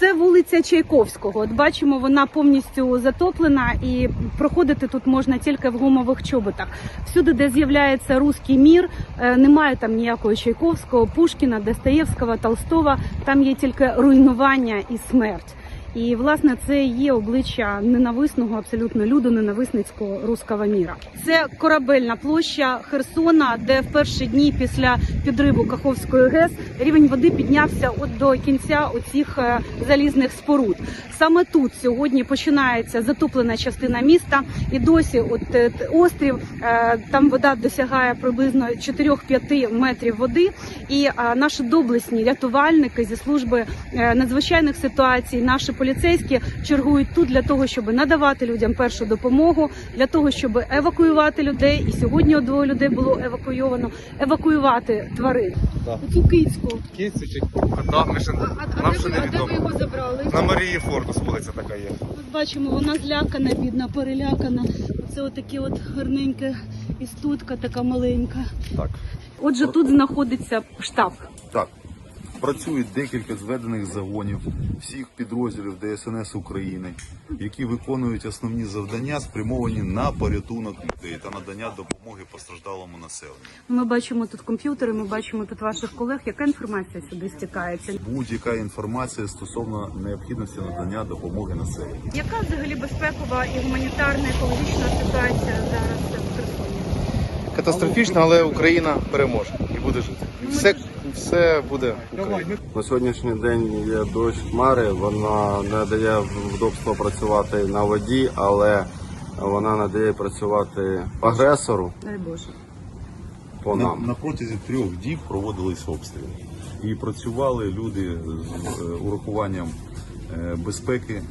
Це вулиця Чайковського. От бачимо, вона повністю затоплена, і проходити тут можна тільки в гумових чоботах. Всюди, де з'являється руський мір, е, немає там ніякого Чайковського, Пушкіна, Достоєвського, Толстого. Там є тільки руйнування і смерть. І власне це є обличчя ненависного, абсолютно людоненависницького руського міра. Це корабельна площа Херсона, де в перші дні після підриву Каховської ГЕС рівень води піднявся от до кінця оцих е, залізних споруд. Саме тут сьогодні починається затоплена частина міста, і досі, от е, острів, е, там вода досягає приблизно 4-5 метрів води. І наші доблесні рятувальники зі служби надзвичайних ситуацій, наші поліцейські чергують тут для того, щоб надавати людям першу допомогу, для того, щоб евакуювати людей. І сьогодні двоє людей було евакуйовано, евакуювати тварин. Так. Цю кицьку. Київці чи да, ми ще, нам ще не відомо. його забрали? На Марії Фордус вулиця така є. От бачимо, вона злякана, бідна, перелякана. Це отаке от гарненьке істутка, така маленька. Так, Отже, тут знаходиться штаб. так. Працюють декілька зведених загонів всіх підрозділів ДСНС України, які виконують основні завдання, спрямовані на порятунок людей та надання допомоги постраждалому населенню. Ми бачимо тут комп'ютери, ми бачимо тут ваших колег. Яка інформація сюди стікається? Будь-яка інформація стосовно необхідності надання допомоги населенню. Яка взагалі безпекова і гуманітарна екологічна ситуація зараз в Херсоні? Катастрофічно, але Україна переможе і буде жити. Все, все буде Україна. На сьогоднішній день є дощ хмари, вона не дає вдобства працювати на воді, але вона не дає працювати агресору Дай Боже. по На, нам. на протязі трьох діб проводились обстріли і працювали люди з е, урахуванням безпеки е,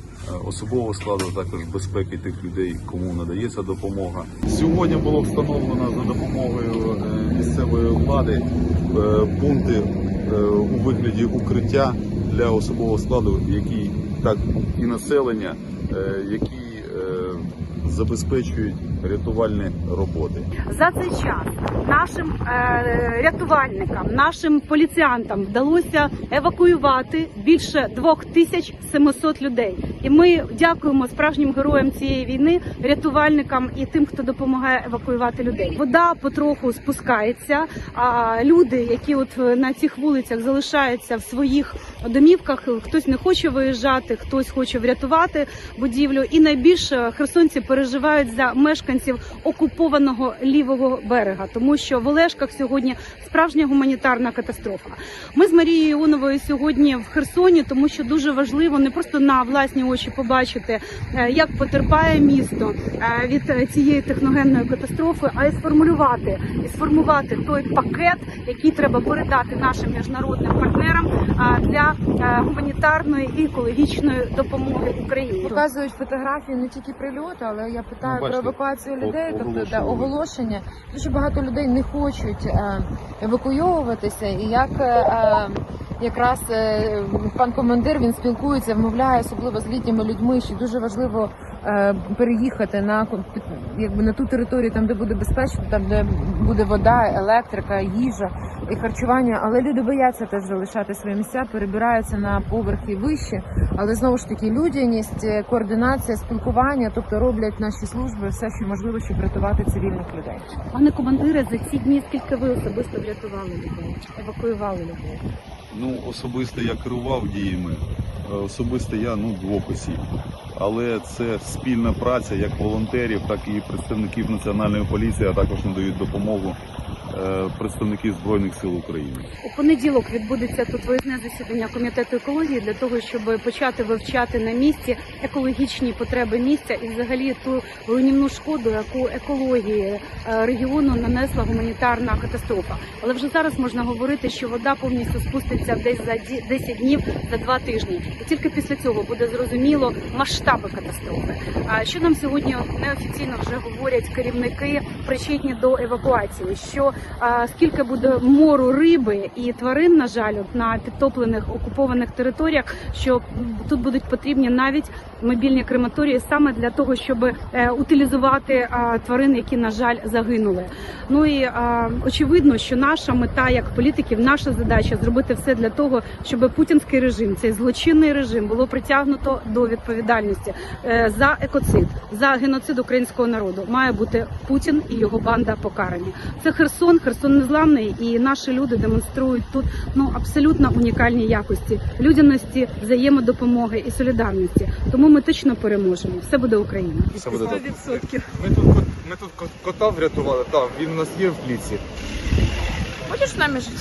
особового складу, а також безпеки тих людей, кому надається допомога. Сьогодні було встановлено за допомогою е, місцевої влади е, пункти е, у вигляді укриття для особового складу, який так і населення, е, які е, забезпечують рятувальні роботи. За цей час нашим е, рятувальникам, нашим поліціянтам вдалося евакуювати більше 2700 людей. І ми дякуємо справжнім героям цієї війни, рятувальникам і тим, хто допомагає евакуювати людей. Вода потроху спускається. А люди, які от на цих вулицях залишаються в своїх домівках, хтось не хоче виїжджати, хтось хоче врятувати будівлю. І найбільше херсонці переживають за мешканців окупованого лівого берега, тому що в Олешках сьогодні справжня гуманітарна катастрофа. Ми з Марією Іоновою сьогодні в Херсоні, тому що дуже важливо не просто на власні очі побачити, е, як потерпає місто е, від е, цієї техногенної катастрофи, а й сформулювати і сформувати той пакет, який треба передати нашим міжнародним партнерам для е, гуманітарної і екологічної допомоги Україні. Показують фотографії не тільки прильоту, але я питаю Ну, бачите, про евакуацію людей, тобто да, оголошення. Дуже багато людей не хочуть е, евакуйовуватися, і як е, якраз е, пан командир він спілкується, вмовляє, особливо з літніми людьми, що дуже важливо переїхати на якби на ту територію, там де буде безпечно, там де буде вода, електрика, їжа і харчування. Але люди бояться теж залишати свої місця, перебираються на поверхи вище. Але знову ж таки людяність, е, координація, спілкування, тобто роблять наші служби все, що можливо, щоб рятувати цивільних людей. Пане командире, за ці дні скільки ви особисто врятували людей, евакуювали людей? Ну, особисто я керував діями, е, особисто я ну двох осіб. Але це спільна праця як волонтерів, так і представників національної поліції, а також надають допомогу е, представники збройних сил України. У понеділок відбудеться тут виїзне засідання комітету екології для того, щоб почати вивчати на місці екологічні потреби місця і взагалі ту руйнівну шкоду, яку екології е, регіону нанесла гуманітарна катастрофа. Але вже зараз можна говорити, що вода повністю спуститься десь за ді- 10 днів за два тижні, і тільки після цього буде зрозуміло масштаби катастрофи. А що нам сьогодні неофіційно вже говорять керівники, причетні до евакуації, що а, скільки буде мору риби і тварин, на жаль, на підтоплених окупованих територіях, що тут будуть потрібні навіть мобільні крематорії саме для того, щоб е, утилізувати а, тварин, які на жаль загинули. Ну і а, очевидно, що наша мета як політиків, наша задача зробити все для того, щоб путінський режим, цей злочинний режим, було притягнуто до відповідальності е, за екоцид, за геноцид українського народу. Має бути Путін і його банда покарані. Це Херсон, Херсон незламний, і наші люди демонструють тут ну абсолютно унікальні якості людяності, взаємодопомоги і солідарності. Тому ми точно переможемо. Все буде Україна. Все буде добре. 100%. Ми тут, ми тут кот- кота врятували, так, він у нас є в клітці. Хочеш з нами жити?